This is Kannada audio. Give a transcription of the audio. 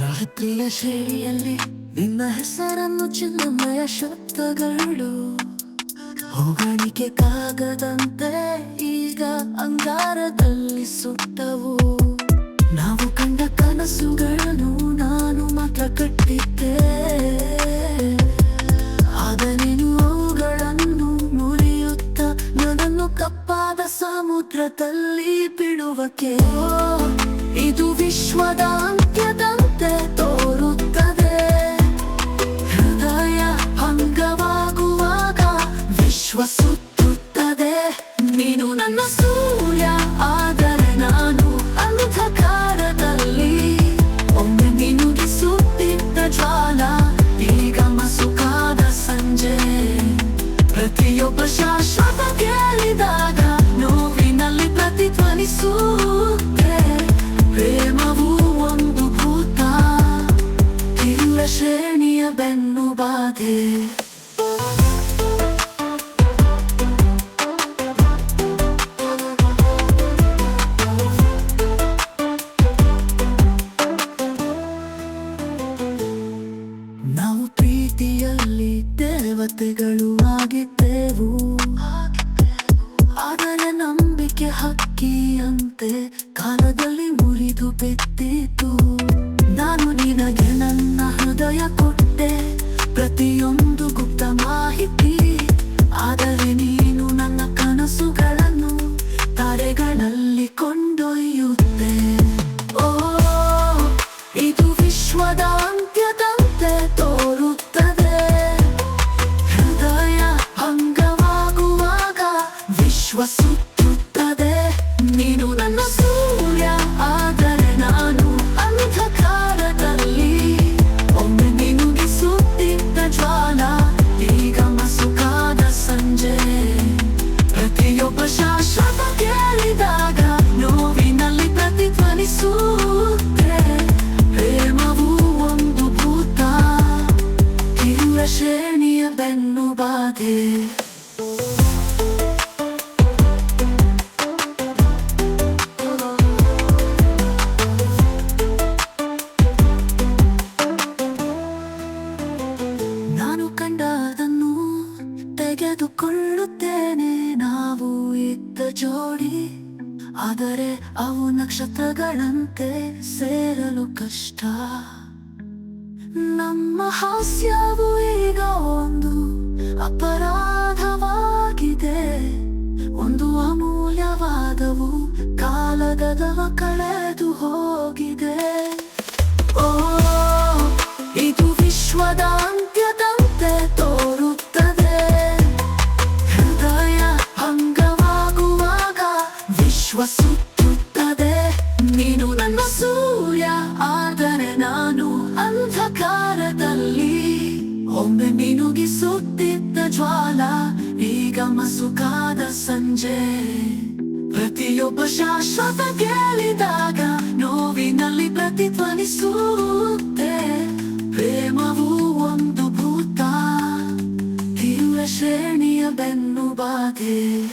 ರಾತ್ರಿಯ ಶೈಲಿಯಲ್ಲಿ ನಿನ್ನ ಹೆಸರನ್ನು ಚಿನ್ನಮಯ ಶಬ್ದಗಳು. ಹೊಗಳಿಕೆ ಕಾಗದಂತೆ ಈಗ ಅಂಗಾರದಲ್ಲಿ ಸುತ್ತವು. ನಾವು ಕಂಡ ಕನಸುಗಳನ್ನು ನಾನು ಮಾತ್ರ ಕಟ್ಟಿದ್ದೆ. ನೀನು ಅವುಗಳನ್ನು ಮುರಿಯುತ್ತ ನನ್ನನ್ನು ಕಪ್ಪಾದ ಸಮುದ್ರದಲ್ಲಿ ಬಿಡುವಕ್ಕೆ ಓ, ಇದು ವಿಶ್ವದ ಸುತ್ತುತ್ತದೆ. ನೀನು ನನ್ನ ಸೂರ್ಯ, ಆದರೆ ನಾನು ಅಂಧಕಾರದಲ್ಲಿ ಒಮ್ಮೆ ಮಿನುಗಿಸುತ್ತಿದ್ದ ಜ್ವಾಲ, ಈಗ ಮಸುಕಾದ ಸಂಜೆ. ಪ್ರತಿಯೊಬ್ಬ ಶಾಶ್ವತ ಕೇಳಿದಾಗ, ನೋವಿನಲ್ಲಿ ಪ್ರತಿಧ್ವನಿಸುತ್ತೆ ದೇವತೆಗಳು ಆಗಿದ್ದೆವು. ಆದರೆ ನಂಬಿಕೆ ಹಕ್ಕಿಯಂತೆ ಕಾಲದಲ್ಲಿ ಮುರಿದು ಬಿದ್ದಿತು. ಪ್ರತಿಯೊಬ್ಬ ಶಾಶ್ವತ ತೆಗೆದುಕೊಳ್ಳುತ್ತೇನೆ ನಾವು ಇದ್ದ ಜೋಡಿ, ಆದರೆ ಅವು ನಕ್ಷತ್ರಗಳಂತೆ ಸೇರಲು ಕಷ್ಟ. ನಮ್ಮ ಹಾಸ್ಯವು ಈಗ ಒಂದು ಅಪರಾಧವಾಗಿದೆ. ಒಂದು ಅಮೂಲ್ಯವಾದವು ಕಾಲದವ ಕಳೆದು ಹೋಗಿದೆ. ಈಗ ಮಸುಕಾದ ಸಂಜೆ ಪ್ರತಿಯೊಬ್ಬ ಶಾಶ್ವತ ಕೇಳಿದಾಗ ನೋವಿನಲ್ಲಿ ಪ್ರತಿಧ್ವನಿಸುತ್ತೆ. ಪ್ರೇಮವು ಒಂದು ಭೂತ, ತೀವ್ರ ಶ್ರೇಣಿಯ ಬೆನ್ನು ಬಾಧೆ